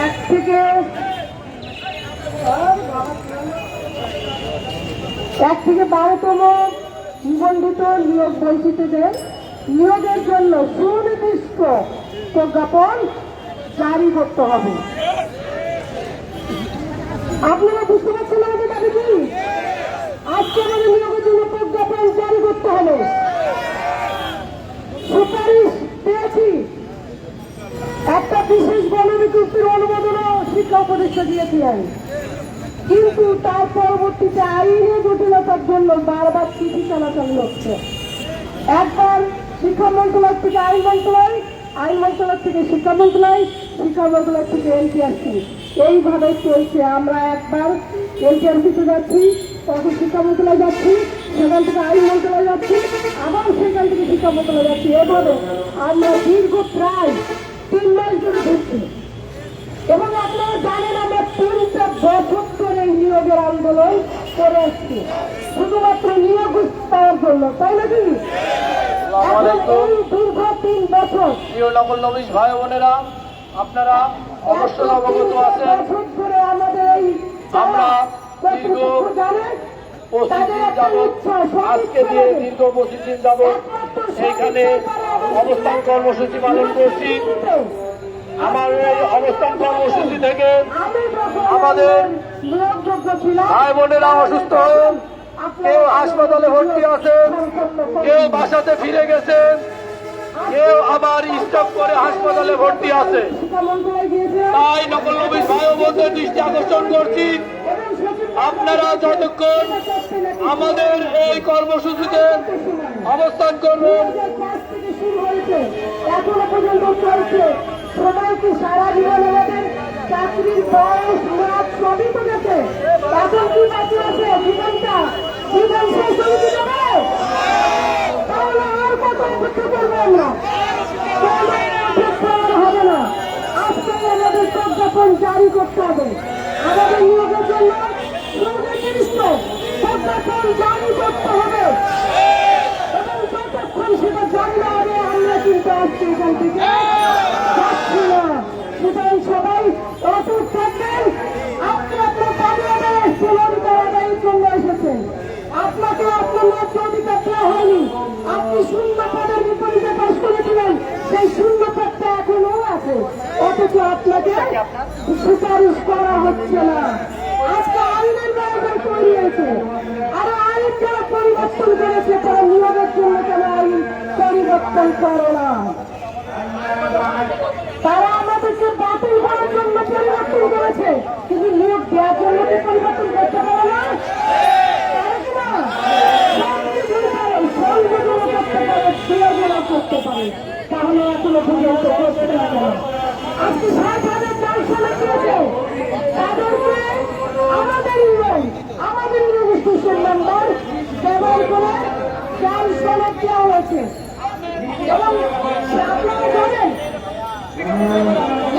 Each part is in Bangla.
এক থেকে এক থেকে বারোতম নিবন্ধিত নিয়োগ বঞ্চিতদের নিয়োগের জন্য সুনির্দিষ্ট প্রজ্ঞাপন জারি করতে হবে। আপনারা বুঝতে পারছেন আমাদের দাবি কি আজকে আমাদের নিয়োগের জন্য প্রজ্ঞাপন জারি করতে হবে সুপারিশ পেয়েছি একটা বিশেষ গণবিজ্ঞপ্তির অনুমোদনও শিক্ষা উপদেষ্টা দিয়েছিলেন কিন্তু তার পরবর্তীতে আইনি জটিলতার জন্য বারবার চিঠি চলাচল হচ্ছে। একবার শিক্ষা মন্ত্রণালয় থেকে আইন মন্ত্রণালয় আইন মন্ত্রণালয় থেকে শিক্ষা মন্ত্রণালয় শিক্ষা মন্ত্রণালয় থেকে এনটিআরসি এইভাবে চলছে। আমরা একবার এনটিআরসিতে যাচ্ছি, তখন শিক্ষা মন্ত্রণালয় যাচ্ছি, সেখান থেকে আইন মন্ত্রণালয় যাচ্ছি, আবার সেখান থেকে শিক্ষা মন্ত্রণালয় যাচ্ছি। এভাবে আমরা দীর্ঘ প্রায় তিন মাস ধরে ঘুরছি। এবং আপনারা জানেন আমরা তিনটা বছর ধরে এই নিয়োগের আন্দোলন করে আসছি। শুধুমাত্র নিয়োগ পাওয়ার জন্য তাই নাকি দীর্ঘ তিন বছর প্রিয় নকল নবীশ ভাই বোনেরা আপনারা অবশ্যই অবগত আছেন। আমরা দীর্ঘ পঁচিশ দিন যাবৎ আজকে দিয়ে। দীর্ঘ পঁচিশ দিন যাবৎ এইখানে অবস্থান কর্মসূচি পালন করছি। আমার এই অবস্থান কর্মসূচি থেকে আমাদের ভাই বোনেরা অসুস্থ কেউ হাসপাতালে ভর্তি আছেন, কেউ বাসাতে ফিরে গেছেন, কেউ আবার স্টক করে হাসপাতালে ভর্তি আছে তাই নকল নবীশ ভাই বোনদের দৃষ্টি আকর্ষণ করছি। আপনারা যতক্ষণ আমাদের এই কর্মসূচিতে অবস্থান করবেন হয়েছে, এখনও পর্যন্ত চলছে। সবাইকে সারা জীবন আমাদের চাকরির বয়স মেয়াদ সবই তো গেছে। এখন কি বাকি আছে? জীবনটা? জীবন শেষ হয়ে যাবে তাহলে আর কত অপেক্ষা করব আমরা? জারি করতে হবে, আমাদের নিয়োগের জন্য জারি করতে হবে সেটা জানি না কিন্তু আজকে এখান থেকে সুতরাং সবাই অটুট থাকবেন আপনি আপনার এসেছেন অধিকার আদায়ের জন্য এসেছেন আপনাকে আপনার ন্যায্য অধিকার দেওয়া হয়নি আপনি শূন্য পদের বিপরীতে পাশ করেছিলেন সেই শূন্য পদটা এখনও আছে অথচ আপনাকে সুপারিশ করা হচ্ছে না আজকে আইনের ব্যবস্থা তৈরি হয়েছে করে না তারা আমাদেরকে বাতিল করার জন্য পরিবর্তন করেছে। কিন্তু নিয়োগ দেওয়ার জন্য কি পরিবর্তন করতে পারে না? করতে পারে। তাহলে এখনও পর্যন্ত করতে পারে না। আজকে চারশো আমাদের রেজিস্ট্রেশন নাম্বার ব্যবহার করে চার সনদ দেওয়া হয়েছে এবং আপনারা জানেন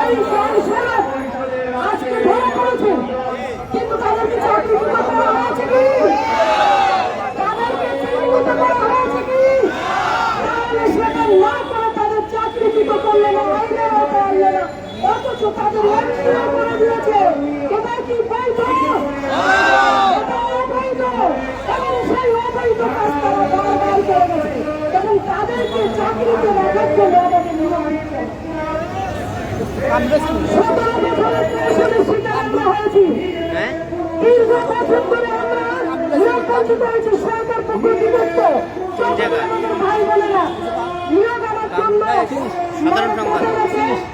এই চার সনদ আজকে ধরা পড়েছে কিন্তু তাদেরকে চাকরিচ্যুত করা হয়েছে কি তাদেরকে চিহ্নিত করা হয়েছে কি তাহলে সেটা না করে তাদের চাকরিচ্যুত করলে না আইনের আওতায় আনলে না অথচ তাদের এমপিও করে দিয়েছে। এটা কি বৈধ অবৈধ এবং সেই অবৈধ কাজ তারা বারবার করে গেছে। এবং তাদেরকে চাকরিতে রাখার জন্য আমাদের সতেরো বছরের পেনশনের শিকার আমরা হয়েছি। দীর্ঘ বছর ধরে আমরা নিয়োগ হয়েছি সরকার পক্ষ বিভক্ত ভাই বোনেরা নিয়োগ আমার জন্য সাধারণ সংবাদ।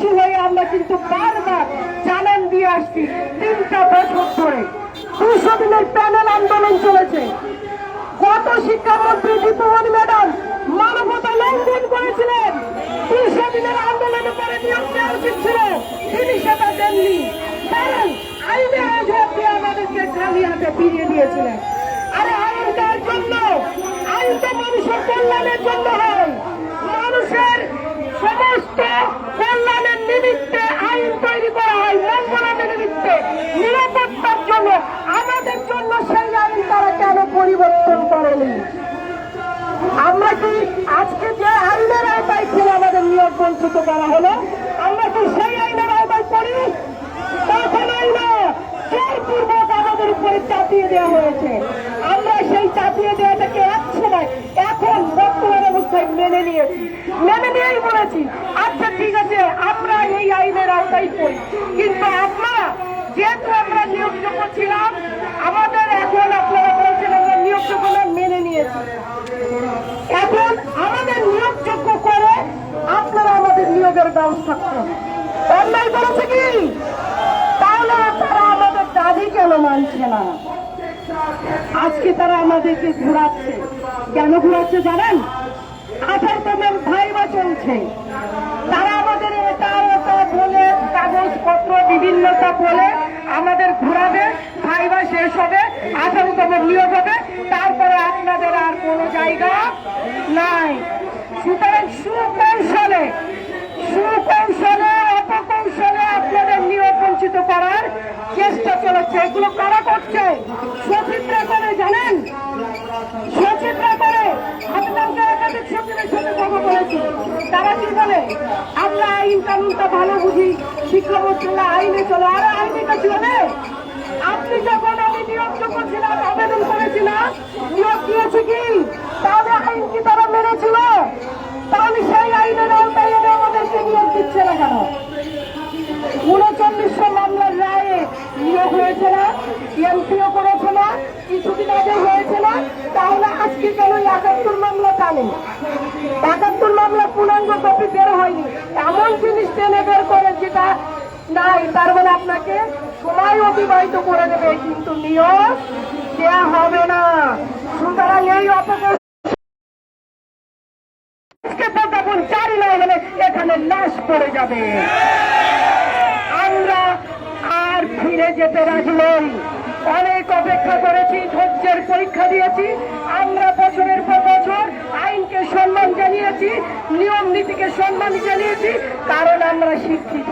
প্রত্যাশী হয়ে আমরা কিন্তু বারবার জানান দিয়ে আসছি তিনটা বছর ধরে। দুশো দিনের প্যানেল আন্দোলন চলেছে। গত শিক্ষামন্ত্রী দীপুমন ম্যাডাম মানবতা লঙ্ঘন করেছিলেন। দুশো দিনের আন্দোলনের পরে নিয়োগ দেওয়া উচিত ছিল। তিনি সেটা দেননি। কারণ আইনে আমাদেরকে হাতে ফিরিয়ে দিয়েছিলেন। আরে আইন দেওয়ার জন্য আইন তো মানুষের কল্যাণের জন্য হয়। মানুষের সমস্ত কল্যাণের নিমিত্তে আইন তৈরি করা হয় মঙ্গলের নিমিত্তে নিরাপত্তার জন্য, আমাদের জন্য সেই আইন তারা কেন পরিবর্তন করেনি? আমরা কি আজকে যে আইনের আওতায় ছিল আমাদের নিয়োগ বঞ্চিত করা হলো, আমরা কি সেই আইনের আওতায় পড়ি কখনোই না জোরপূর্বক আমাদের উপরে চাপিয়ে দেওয়া হয়েছে। আমরা সেই চাপিয়ে দেওয়াটাকে এক সময়, এখন বর্তমান অবস্থায় মেনে নিয়েছি। মেনে নিয়েই বলেছি আচ্ছা ঠিক আছে, আমরা এই আইনের আওতায় পড়ি। কিন্তু আপনারা, যেহেতু আমরা নিয়োগযোগ্য ছিলাম, আমাদের এখন আপনারা বলছেন আমরা নিয়োগযোগ্য না মেনে নিয়েছি। এখন আমাদের নিয়োগযোগ্য করে আপনারা আমাদের নিয়োগের ব্যবস্থা করুন। অন্যায় করেছে কি? তাহলে দাবি কেন মানছে না? আজকে তারা আমাদেরকে ঘোরাচ্ছে। কেন ঘোরাচ্ছে জানেন? আঠারোতমের ভাইবা চলছে। তারা আমাদের এটা ওটা বলে, কাগজপত্র বিভিন্নতা বলে আমাদের ঘোরাবে, ভাইবা শেষ হবে আঠারোতম নিয়োগ হবে। তারপরে আপনাদের আর কোনো জায়গা নাই। সুতরাং সুকৌশলে সুকৌশলে, অপকৌশলে আপনাদের নিয়োগ বঞ্চিত করার চেষ্টা চলেছে। এগুলো কারা করছে? সচিত্রা করে, জানেন? সচিত্রা করে। তারা কি বলে? আমরা আইন কানুনটা ভালো বুঝি শিক্ষা মন্ত্রণালয় আইনে চলে। আর আইনে চলে আপনি যখন আমি নিয়োগযোগ্য ছিলাম, আবেদন করেছিলাম, নিয়োগ দিয়েছি কি? তাহলে আইন কি তারা মেনেছিল? তাহলে সেই আইনের আওতায় আমাদেরকে নিয়োগ দিচ্ছে না কেন? উনচল্লিশশো মামলার রায়ে নিয়োগ হয়েছে না, এমপিও করেছে না, কিছুদিন আগে হয়েছে না, তাহলে আজকে কেন একাত্তর মামলা টানে? একাত্তর মামলা পূর্ণাঙ্গ কপি বের হয়নি। এমন জিনিস টেনে বের করে যেটা নাই, তার মানে আপনাকে সময় অতিবাহিত করে দেবে, কিন্তু নিয়োগ দেয়া হবে না। সুতরাং এই না এখানে লাশ পড়ে যাবে। ফিরে যেতে রাজি নই। অনেক অপেক্ষা করেছি, ধৈর্যের পরীক্ষা দিয়েছি। আমরা বছরের পর বছর আইনকে সম্মান জানিয়েছি, নিয়ম নীতিকে সম্মান জানিয়েছি, কারণ আমরা শিক্ষিত।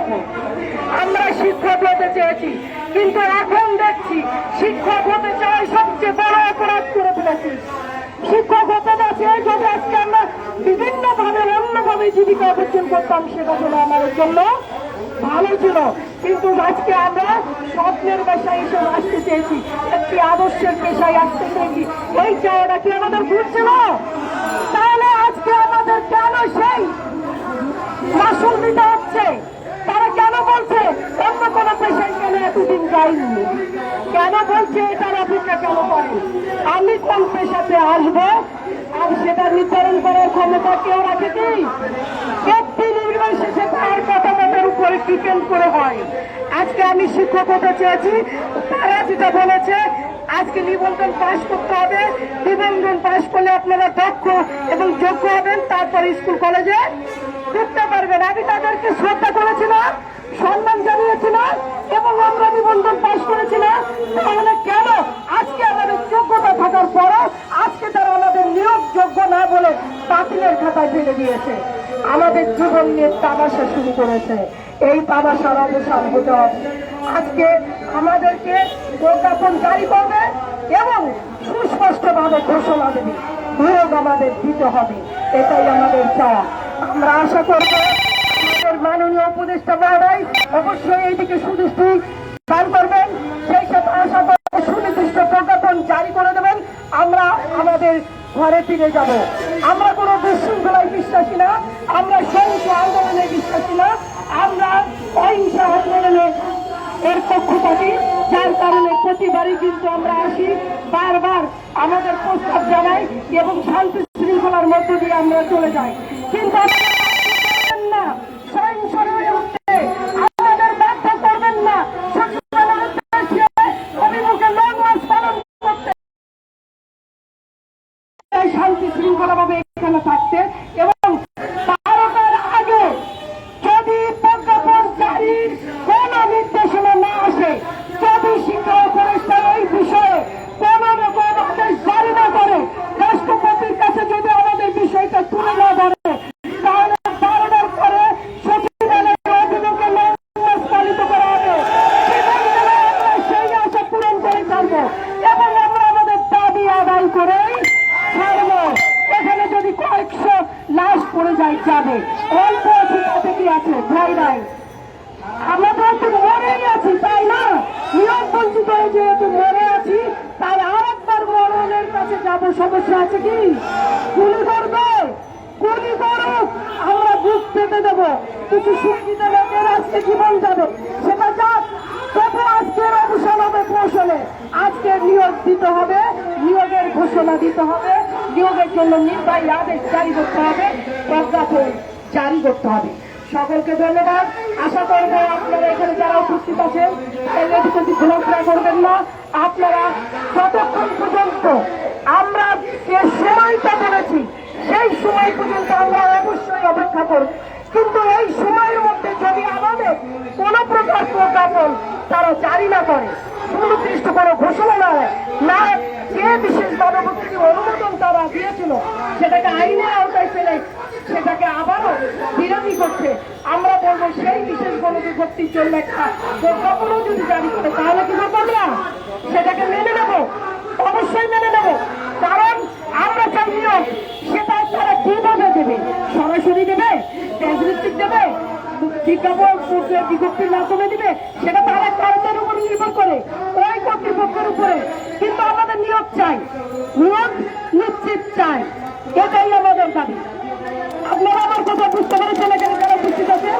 আমরা শিক্ষক হতে চেয়েছি, কিন্তু এখন দেখছি শিক্ষক হতে চাই সবচেয়ে বড় অপরাধ করে ফেলেছি। শিক্ষক হতে না চেয়ে যদি আজকে আমরা বিভিন্ন ভাবে অন্যভাবে জীবিকা অর্জন করতাম সেটা ছিল আমাদের জন্য ভালো ছিল। কিন্তু আজকে আমরা স্বপ্নের পেশায় এসে আসতে চেয়েছি। একটি আদর্শের পেশায় আসতে চেয়েছি। এই চাওয়াটা কি আমাদের ভুল ছিল? তাহলে আজকে আমাদের কেন সেই মাসুল দিতে হচ্ছে? তারা কেন বলছে অন্য কোনো পেশায় কেন এতদিন যায়নি? কেন বলছে এটার অপেক্ষা কেন করে? আমি কোন পেশাতে আসব? আর সেটা নির্ধারণ করার ক্ষমতা কেউ রাখে কি ডিপেন্ড করে হয়। আজকে আমি শিক্ষক হতে চেয়েছি, তারা যেটা বলেছে, আজকে নিবন্ধন পাশ করতে হবে। নিবন্ধন পাশ করলে আপনারা দক্ষ এবং যোগ্য হবেন, তারপর স্কুল, কলেজে ঢুকতে পারবেন। আমি তাদেরকে শ্রদ্ধা করেছিলাম, সম্মান জানিয়েছিলাম এবং আমরা নিবন্ধন পাশ করেছিলাম। তাহলে কেন আজকে আমাদের যোগ্যতা থাকার পরও আজকে তারা আমাদের নিয়োগ যোগ্য না বলে বাতিলের খাতায় ফেলে দিয়েছে? আমাদের জীবন নিয়ে তামাশা শুরু করেছে। এই তামাশার অবসান হতে হবে আজকে আমাদেরকে প্রজ্ঞাপন জারি করবে এবং সুস্পষ্টভাবে ঘোষণা দেবে, নিয়োগ আমাদের দিতে হবে। এটাই আমাদের চাওয়া। আমরা আশা করব আমাদের মাননীয় উপদেষ্টা মহোদয় অবশ্যই এইদিকে সুদৃষ্টি দান করবেন। সেই সাথে আশা করব সুনির্দিষ্ট প্রজ্ঞাপন জারি করে দেবেন। আমরা আমাদের ঘরে ফিরে যাব। পক্ষপাতী যার কারণে প্রতিবারই কিন্তু আমরা আসি। বারবার আমাদের প্রস্তাব জানাই এবং শান্তি শৃঙ্খলার মধ্য দিয়ে আমরা চলে যাই। কিন্তু যাবে। অল্প আছে তাতে কি আছে, ভয় নাই। আমরা তো একটু মরেই আছি, তাই না? নিয়ম বঞ্চিত হয়ে যেহেতু মরে আছি, তাই আর একবার মরণের কাছে যাব। সমস্যা আছে কি? গুলি করবে? গুলি করুক, আমরা বুক পেতে দেবো। কিছু শিক্ষিত লোকের আজকে জীবন যাবে। সেটা যাক, তবু আজকের অবসান হবে কৌশলে। আজকে নিয়োগ দিতে হবে, নিয়োগের ঘোষণা দিতে হবে, নিয়োগের জন্য নির্বাহী আদেশ জারি করতে হবে। প্রজ্ঞাপন জারি করতে হবে। সকলকে ধন্যবাদ। আশা করব আপনারা এখানে যারা উপস্থিত আছেন এদিকে ঘোরাফেরা করবেন না। আপনারা যতক্ষণ পর্যন্ত আমরা যে সময়টা বলেছি, সেই সময় পর্যন্ত আমরা অবশ্যই অপেক্ষা করব। কিন্তু এই সময়ের মধ্যে যদি আমাদের কোন প্রকার প্রজ্ঞাপন তারা জারি না করে, সুনির্দিষ্ট কোনো ঘোষণা না না যে বিশেষ গণভুক্তি অনুমোদন তারা দিয়েছিল, সেটাকে আইনের আওতায় ফেলে সেটাকে আবারও বিরোধী করছে। আমরা বলব সেই বিশেষ গণবিভক্তির জন্য একটা প্রজ্ঞাপনও যদি জারি করে, তাহলে কি করব আমরা? সেটাকে মেনে নেব। অবশ্যই মেনে নেব। কারণ আমরা চাই নিয়োগ সেটা তারা কীভাবে দেবে। সরাসরি দেবে ট্রান্সলিস্টিক দেবে, বিজ্ঞাপন বিজ্ঞপ্তির মাধ্যমে দিবে। সেটা তারা কারণের উপর নির্ভর করে, ওই কর্তৃপক্ষের উপরে। কিন্তু আমাদের নিয়োগ চাই। নিয়োগ নিশ্চিত চাই। এটাই আমাদের দাবি। আপনারা আমার কথা বুঝতে পেরেছেন এখানে যারা উপস্থিত আছে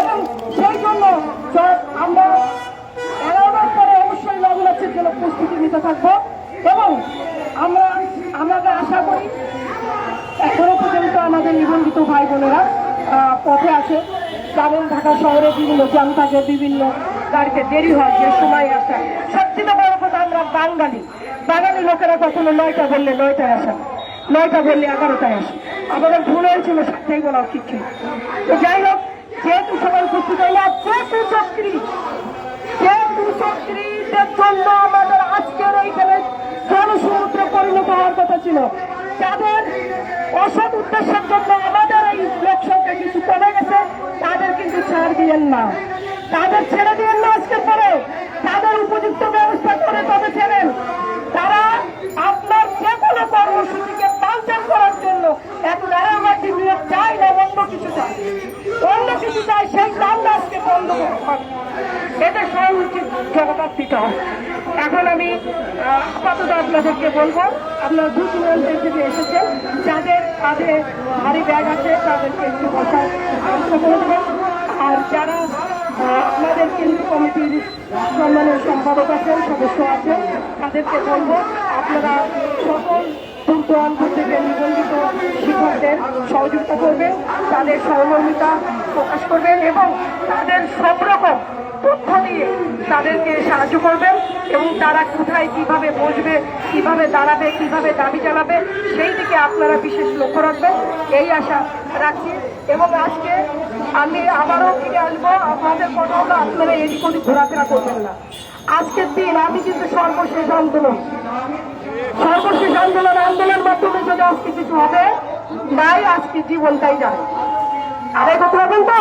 এবং সেই জন্য আমরা এগারোটার পরে অবশ্যই লগ্নার্থের জন্য প্রস্তুতি নিতে থাকব। এবং আমরা, আমাদের আশা করি, এখনও পর্যন্ত আমাদের নিবন্ধিত ভাই বোনেরা পথে আছে। যেমন ঢাকা শহরে বিভিন্ন জ্যাম থাকে বিভিন্ন গাড়িতে দেরি হয় যে সময় আসা সবচেয়ে বড় কথা আমরা বাঙালি। বাঙালি লোকেরা কখনো নয়টা বললে নয়টায় আসে। নয়টা বললে এগারোটায় আসে আমাদের ভুল হয়েছিল সাতটাই বলা উচিত ছিল। তো যাই হোক, যেহেতু সবাই উপস্থিত আর যেহেতু চাকরি, যেহেতু চাকরিদের জন্য আমাদের আজকের এইখানে জনসমুদ্রে পরিণত হওয়ার কথা ছিল। তাদের অসৎ উদ্দেশ্যের জন্য আমাদের এই লোক সংখ্যা কিছু কমে গেছে, তাদের কিন্তু ছাড় দিয়েন না। তাদের ছেড়ে দিয়েন না আজকের পরে। তাদের উপযুক্ত ব্যবস্থা করে তবে ছেড়েন তারা আপনার যে কোনো কর্মসূচিকে করার জন্য এত নারায়ণবাদী নিয়োগ চাই না, অন্য কিছু চাই। অন্য কিছু চাই, সেই দামটা আজকে বন্ধ করতে হবে এটা সব উচিত জগতার দিতে এখন আমি আপাতত আপনাদেরকে বলব, আপনারা দু তিনজন থেকে এসেছেন। যাদের কাঁধে ভারী ব্যাগ আছে, তাদেরকে একটু বসার আর যারা আপনাদের কেন্দ্রীয় কমিটির সম্মানের সম্পাদক আছেন, সদস্য আছেন, তাদেরকে বলব, আপনারা সকল দূরদূরান্ত থেকে নিবন্ধিত শিক্ষকদের সহযোগিতা করবেন তাদের সহমর্মিতা প্রকাশ করবেন এবং তাদের সব রকম তথ্য দিয়ে তাদেরকে সাহায্য করবেন এবং তারা কোথায় কীভাবে বসবে, কীভাবে দাঁড়াবে, কীভাবে দাবি জানাবে, সেই দিকে আপনারা বিশেষ লক্ষ্য রাখবেন, এই আশা রাখছি এবং আজকে আমি আবারও ফিরে আসব, আপনাদের কথা হলো আপনারা এদিক ওদিক ঘোরাফেরা করবেন না। আজকের দিন আমি কিন্তু সর্বশেষ আন্দোলন। সর্বশেষ আন্দোলন আন্দোলনের মাধ্যমে যদি আজকে কিছু হবে নাই আজকে জীবনটাই যাবে। আরে কথা তো?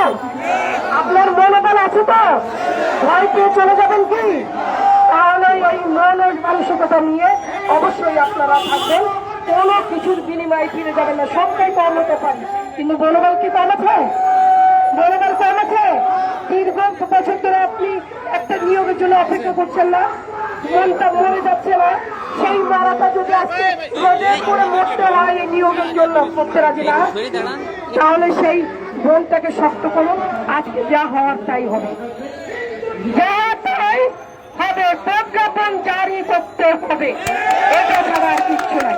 আপনার মনোবল আছে তো? ভয় পেয়ে চলে যাবেন কি? তাহলে ওই মনের মানসিকতা নিয়ে অবশ্যই আপনারা থাকবেন। কোনো কিছুর বিনিময়ে ফিরে যাবেন না। সবটাই কম হতে পারে। কিন্তু মনোবল কি কম আছে? মনোবল কম আছে? দীর্ঘ বছর ধরে আপনি একটা নিয়োগের জন্য অপেক্ষা করছেন না। মনটা মরে যাচ্ছে না। সেই মারাটা যদি আজকে রোদে করে মরতে হয়, এই নিয়োগের জন্য করতে রাজি না। তাহলে সেই মনটাকে শক্ত করুন আজকে যা হওয়ার তাই হবে। যা তাই হবে, প্রজ্ঞাপন জারি করতে হবে। এটা ছাড়া কিচ্ছু নাই।